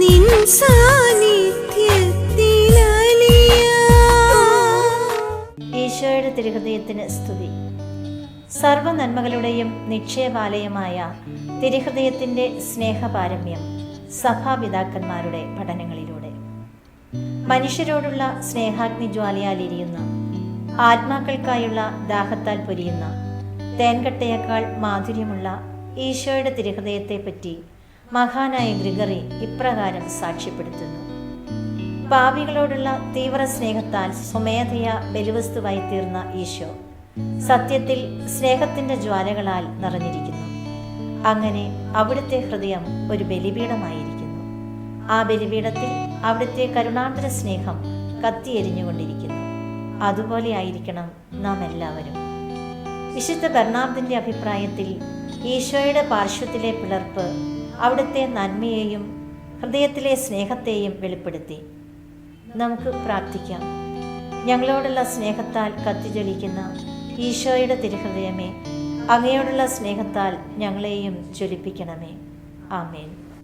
നിൻ ഈശോയുടെ തിരുഹൃദയത്തിന് സ്തുതി. സർവ നന്മകളുടെയും നിക്ഷേപാലയമായ തിരുഹൃദയത്തിന്റെ സ്നേഹപാരമ്യം സഭാപിതാക്കന്മാരുടെ പഠനങ്ങളിലൂടെ. മനുഷ്യരോടുള്ള സ്നേഹാഗ്നി ജ്വാലയാൽ എരിയുന്ന ആത്മാക്കൾക്കായുള്ള ദാഹത്താൽ പൊരിയുന്ന തേൻകട്ടയേക്കാൾ മാധുര്യമുള്ള ഈശോയുടെ തിരുഹൃദയത്തെപ്പറ്റി മഹാനായ ഗ്രിഗറി ഇപ്രകാരം സാക്ഷ്യപ്പെടുത്തുന്നു. പാപികളോടുള്ള തീവ്ര സ്നേഹത്താൽ സ്വമേധയ ബലിവസ്തുവായി തീർന്ന ഈശോ സത്യത്തിൽ സ്നേഹത്തിന്റെ ജ്വാലകളാൽ നിറഞ്ഞിരിക്കുന്നു. അങ്ങനെ അവിടുത്തെ ഹൃദയം ഒരു ബലിപീഠമായിരിക്കുന്നു ആ ബലിപീഠത്തിൽ അവിടുത്തെ കരുണാന്തര സ്നേഹം കത്തിയെരിഞ്ഞുകൊണ്ടിരിക്കുന്നു. അതുപോലെ ആയിരിക്കണം നാം എല്ലാവരും. വിശുദ്ധ ബെർണാർദിന്റെ അഭിപ്രായത്തിൽ ഈശോയുടെ പാർശ്വത്തിലെ പിളർപ്പ് അവിടുത്തെ നന്മയെയും ഹൃദയത്തിലെ സ്നേഹത്തെയും വെളിപ്പെടുത്തി. നമുക്ക് പ്രാർത്ഥിക്കാം. ഞങ്ങളോടുള്ള സ്നേഹത്താൽ കത്തിജ്വലിക്കുന്ന ഈശോയുടെ തിരുഹൃദയമേ അങ്ങയോടുള്ള സ്നേഹത്താൽ ഞങ്ങളെയും ജ്വലിപ്പിക്കണമേ. ആമേൻ.